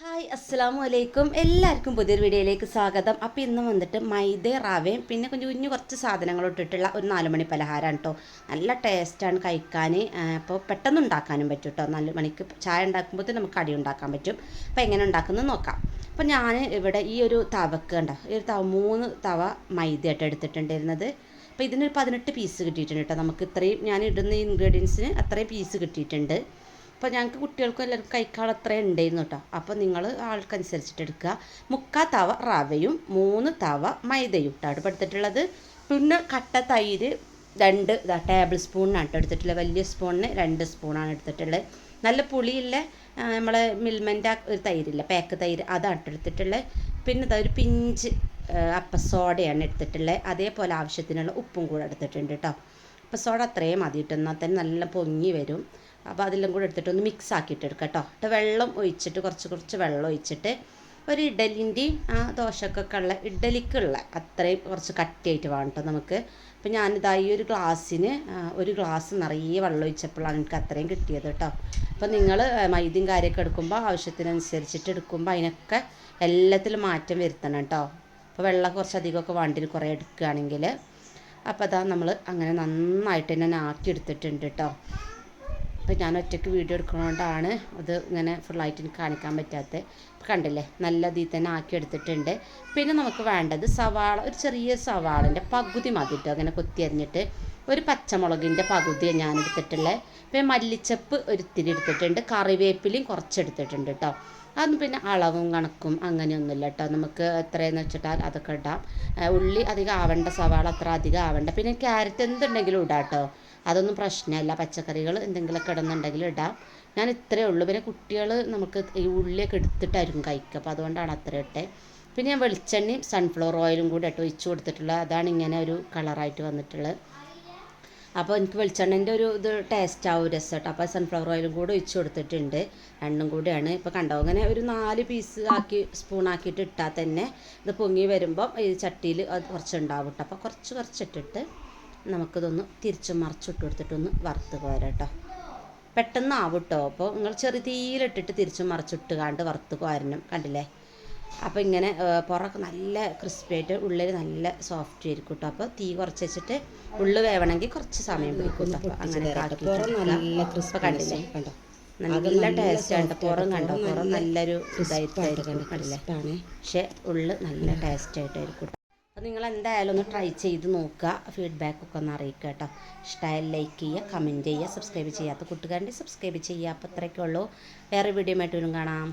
Hi അസ്സാം വലൈക്കും എല്ലാവർക്കും പുതിയൊരു വീഡിയോയിലേക്ക് സ്വാഗതം. അപ്പോൾ ഇന്ന് വന്നിട്ട് മൈദ റവയും പിന്നെ കുഞ്ഞു കുഞ്ഞു കുറച്ച് സാധനങ്ങൾ ഇട്ടിട്ടുള്ള ഒരു നാല് മണി പലഹാരമാണ് കേട്ടോ നല്ല ടേസ്റ്റാണ് കഴിക്കാൻ അപ്പോൾ പെട്ടെന്ന് ഉണ്ടാക്കാനും പറ്റും കേട്ടോ നാല് മണിക്ക് ചായ ഉണ്ടാക്കുമ്പോൾ നമുക്ക് അടി ഉണ്ടാക്കാൻ പറ്റും. അപ്പോൾ എങ്ങനെ ഉണ്ടാക്കുന്നത് നോക്കാം. അപ്പോൾ ഞാൻ ഇവിടെ ഈ ഒരു തവക്ക് ഉണ്ടോ ഈ ഒരു തവ മൂന്ന് തവ മൈദയായിട്ട് എടുത്തിട്ടുണ്ടായിരുന്നത്. അപ്പോൾ ഇതിനൊരു പതിനെട്ട് പീസ് കിട്ടിയിട്ടുണ്ട് കേട്ടോ നമുക്ക് ഇത്രയും ഞാൻ ഇടുന്ന ഇൻഗ്രീഡിയൻസിന് അത്രയും പീസ് കിട്ടിയിട്ടുണ്ട്. അപ്പോൾ ഞങ്ങൾക്ക് കുട്ടികൾക്കും എല്ലാവർക്കും കഴിക്കാൻ അത്ര ഉണ്ടായിരുന്നു കേട്ടോ അപ്പോൾ നിങ്ങൾ ആൾക്കനുസരിച്ചിട്ട് എടുക്കുക മുക്കാ തവ റവയും മൂന്ന് തവ മൈദയും കേട്ടോ അവിടെ എടുത്തിട്ടുള്ളത്. പിന്നെ കട്ട തൈര് രണ്ട് ഇതാ ടേബിൾ സ്പൂണിനാണ് കേട്ടോ എടുത്തിട്ടുള്ളത് വലിയ സ്പൂണിന് രണ്ട് സ്പൂണാണ് എടുത്തിട്ടുള്ളത്. നല്ല പുളിയുള്ള നമ്മളെ മിൽമന്റെ ഒരു തൈരില്ല പാക്ക് തൈര് അതാണ് ട്ടോ എടുത്തിട്ടുള്ളത്. പിന്നെ ഇതാ ഒരു പിഞ്ച് അപ്പ സോഡയാണ് എടുത്തിട്ടുള്ളത്. അതേപോലെ ആവശ്യത്തിനുള്ള ഉപ്പും കൂടെ എടുത്തിട്ടുണ്ട് കേട്ടോ അപ്പം സോഡ അത്രയും മതി തന്നെ നല്ല പൊങ്ങി വരും. അപ്പോൾ അതെല്ലാം കൂടെ എടുത്തിട്ട് ഒന്ന് മിക്സ് ആക്കിയിട്ട് എടുക്കാം കേട്ടോ എന്നിട്ട് വെള്ളം ഒഴിച്ചിട്ട് കുറച്ച് കുറച്ച് വെള്ളം ഒഴിച്ചിട്ട് ഒരു ഇഡലിന്റെയും ആ ദോശക്കൊക്കെ ഉള്ള ഇഡലിക്കുള്ള അത്രയും കുറച്ച് കട്ടിയായിട്ട് വേണം കേട്ടോ നമുക്ക്. അപ്പോൾ ഞാനിതാ ഈ ഒരു ഗ്ലാസ്സിന് ഒരു ഗ്ലാസ് നിറയെ വെള്ളം ഒഴിച്ചപ്പോഴാണ് എനിക്ക് അത്രയും കിട്ടിയത് കേട്ടോ അപ്പോൾ നിങ്ങൾ മൈദയും കാര്യമൊക്കെ എടുക്കുമ്പോൾ ആവശ്യത്തിനനുസരിച്ചിട്ട് എടുക്കുമ്പോൾ അതിനൊക്കെ എല്ലാത്തിലും മാറ്റം വരുത്തണം കേട്ടോ അപ്പോൾ വെള്ളം കുറച്ച് അധികമൊക്കെ കുറേ എടുക്കുകയാണെങ്കിൽ. അപ്പോൾ അതാ നമ്മൾ അങ്ങനെ നന്നായിട്ട് തന്നെ ആക്കി എടുത്തിട്ടുണ്ട് കേട്ടോ അപ്പോൾ ഞാൻ ഒറ്റയ്ക്ക് വീഡിയോ എടുക്കണോണ്ടാണ് അത് ഇങ്ങനെ ഫുള്ളായിട്ട് എനിക്ക് കാണിക്കാൻ പറ്റാത്തത് കണ്ടില്ലേ? നല്ല ഇതിൽ തന്നെ ആക്കി എടുത്തിട്ടുണ്ട്. പിന്നെ നമുക്ക് വേണ്ടത് സവാള ഒരു ചെറിയ സവാളന്റെ പകുതി മതി കേട്ടോ അങ്ങനെ കൊത്തി അരിഞ്ഞിട്ട്. ഒരു പച്ചമുളകിന്റെ പകുതിയാണ് ഞാൻ എടുത്തിട്ടുള്ളത് പിന്നെ മല്ലിച്ചപ്പ് ഒരിത്തിരി എടുത്തിട്ടുണ്ട്. കറിവേപ്പിലയും കുറച്ച് എടുത്തിട്ടുണ്ട് കേട്ടോ അത് പിന്നെ അളവും കണക്കും അങ്ങനെയൊന്നുമില്ല കേട്ടോ നമുക്ക് എത്രയെന്ന് വെച്ചിട്ടാൽ അതൊക്കെ ഇടാം. ഉള്ളി അധികം ആവേണ്ട സവാള അത്ര അധികം ആവേണ്ട. പിന്നെ ക്യാരറ്റ് എന്തുണ്ടെങ്കിലും ഇടാം കേട്ടോ അതൊന്നും പ്രശ്നമല്ല. പച്ചക്കറികൾ എന്തെങ്കിലുമൊക്കെ ഇടുന്നുണ്ടെങ്കിൽ ഇടാം. ഞാൻ ഇത്രയേ ഉള്ളൂ. പിന്നെ കുട്ടികൾ നമുക്ക് ഈ ഉള്ളിയൊക്കെ എടുത്തിട്ടായിരിക്കും കഴിക്കുക. അപ്പോൾ അതുകൊണ്ടാണ് അത്ര ഇട്ടെ. പിന്നെ ഞാൻ വെളിച്ചെണ്ണയും സൺഫ്ലവർ ഓയിലും കൂടെ ഇട്ട് ഒഴിച്ച് കൊടുത്തിട്ടുള്ളത്. അതാണ് ഇങ്ങനെ ഒരു കളറായിട്ട് വന്നിട്ടുള്ളത്. അപ്പോൾ എനിക്ക് വെളിച്ചെണ്ണന്റെ ഒരു ഇത് ടേസ്റ്റ് ആവും രസം കേട്ടോ. അപ്പോൾ സൺഫ്ലവർ ഓയിലും കൂടെ ഒഴിച്ച് കൊടുത്തിട്ടുണ്ട്. രണ്ടും കൂടെയാണ്. ഇപ്പോൾ കണ്ടോ അങ്ങനെ ഒരു നാല് പീസ് ആക്കി സ്പൂൺ ആക്കിയിട്ട് ഇട്ടാൽ തന്നെ ഇത് പൊങ്ങി വരുമ്പം ഈ ചട്ടിയിൽ അത് കുറച്ച് ഉണ്ടാവും കേട്ടോ. അപ്പോൾ കുറച്ച് കുറച്ചിട്ടിട്ട് നമുക്കിതൊന്ന് തിരിച്ച് മറിച്ചിട്ട് കൊടുത്തിട്ടൊന്ന് വറുത്ത് പോരാം കേട്ടോ. പെട്ടെന്ന് ആവും കേട്ടോ. അപ്പോൾ നിങ്ങൾ ചെറിയ തീയിലിട്ടിട്ട് തിരിച്ച് മറിച്ചിട്ട് കാണ്ട് വറുത്ത് കോരണം കണ്ടില്ലേ? അപ്പോൾ ഇങ്ങനെ പുറമൊക്കെ നല്ല ക്രിസ്പി ആയിട്ട് ഉള്ളിൽ നല്ല സോഫ്റ്റ് ആയിരിക്കും കേട്ടോ അപ്പോൾ തീ കുറച്ച് വെച്ചിട്ട് ഉള്ളു വേവണമെങ്കിൽ കുറച്ച് സമയം പിടിക്കും കേട്ടോ അങ്ങനെ നല്ല ക്രിസ്പി കണ്ടില്ലേ? കണ്ടോ? നല്ല ടേസ്റ്റ് ആണ് പുറം കണ്ടോ? പുറം നല്ലൊരു ഇതായിട്ടായിരിക്കും കണ്ടില്ലേ? പക്ഷെ ഉള്ളു നല്ല ടേസ്റ്റ് ആയിട്ടായിരിക്കും കേട്ടോ അപ്പോൾ നിങ്ങൾ എന്തായാലും ഒന്ന് ട്രൈ ചെയ്ത് നോക്കുക ഫീഡ്ബാക്ക് ഒക്കെ ഒന്ന് അറിയിക്കുക കേട്ടോ ഇഷ്ടമായാലും ലൈക്ക് ചെയ്യുക കമന്റ് ചെയ്യുക സബ്സ്ക്രൈബ് ചെയ്യാത്ത കൂട്ടുകാരുടെ സബ്സ്ക്രൈബ് ചെയ്യുക അപ്പോൾ അത്രയൊക്കെ ഉള്ളൂ. വേറെ വീഡിയോ ആയിട്ട് വരും കാണാം.